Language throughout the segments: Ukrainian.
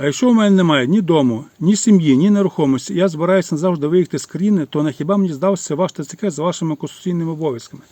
А якщо в мене немає ні дому, ні сім'ї, ні нерухомості, я збираюся назавжди виїхати з країни, то на хіба мені здався ваш ТЦК з вашими конституційними обов'язками?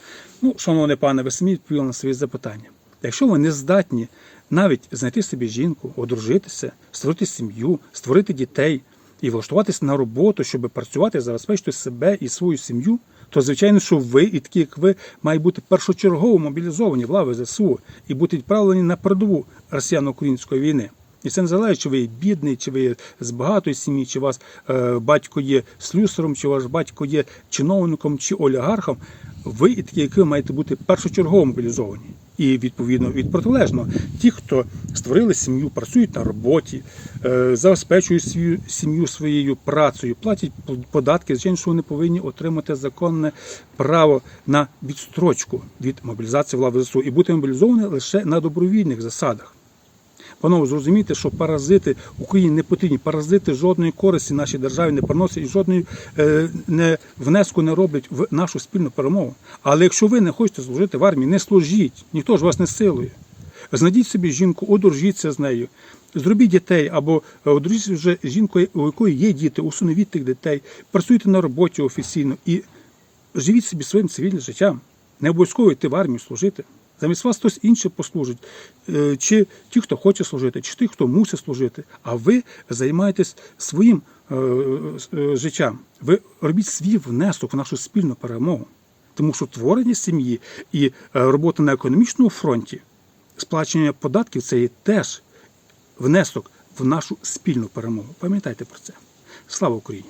Ну, шановний пане, ви самі відповіли на свої запитання. Якщо ви не здатні навіть знайти собі жінку, одружитися, створити сім'ю, створити дітей і влаштуватися на роботу, щоб працювати, забезпечити себе і свою сім'ю, то звичайно, що ви і такі, як ви, мають бути першочергово мобілізовані в лави ЗСУ і бути відправлені на передову росіяно-української війни. І це не залежить, чи ви бідний, чи ви є з багатої сім'ї, чи вас е, батько є слюсарем, чи ваш батько є чиновником чи олігархом. Ви і такі, як ви, маєте бути першочергово мобілізовані. І відповідно від протилежного, ті, хто створили сім'ю, працюють на роботі, е, забезпечують свою сім'ю своєю працею, платять податки, звичайно, що вони повинні отримати законне право на відстрочку від мобілізації в ЗСУ і бути мобілізовані лише на добровільних засадах. Панове, зрозумійте, що паразити Україні не потрібні. Паразити жодної користі нашій державі не приносять і жодної е, не, внеску не роблять в нашу спільну перемогу. Але якщо ви не хочете служити в армії, не служіть, ніхто ж вас не силує. Знайдіть собі жінку, одружіться з нею, зробіть дітей або е, одружіться вже жінкою, у якої є діти, усиновіть тих дітей, працюйте на роботі офіційно і живіть собі своїм цивільним життям. Не обов'язково йти в армію служити. Замість вас хтось інший послужить, Е, чи ті, хто хоче служити, чи ті, хто мусить служити. А ви займаєтесь своїм е, е, життям. Ви робіть свій внесок в нашу спільну перемогу. Тому що творення сім'ї і робота на економічному фронті, сплачення податків це є теж внесок в нашу спільну перемогу. Пам'ятайте про це. Слава Україні!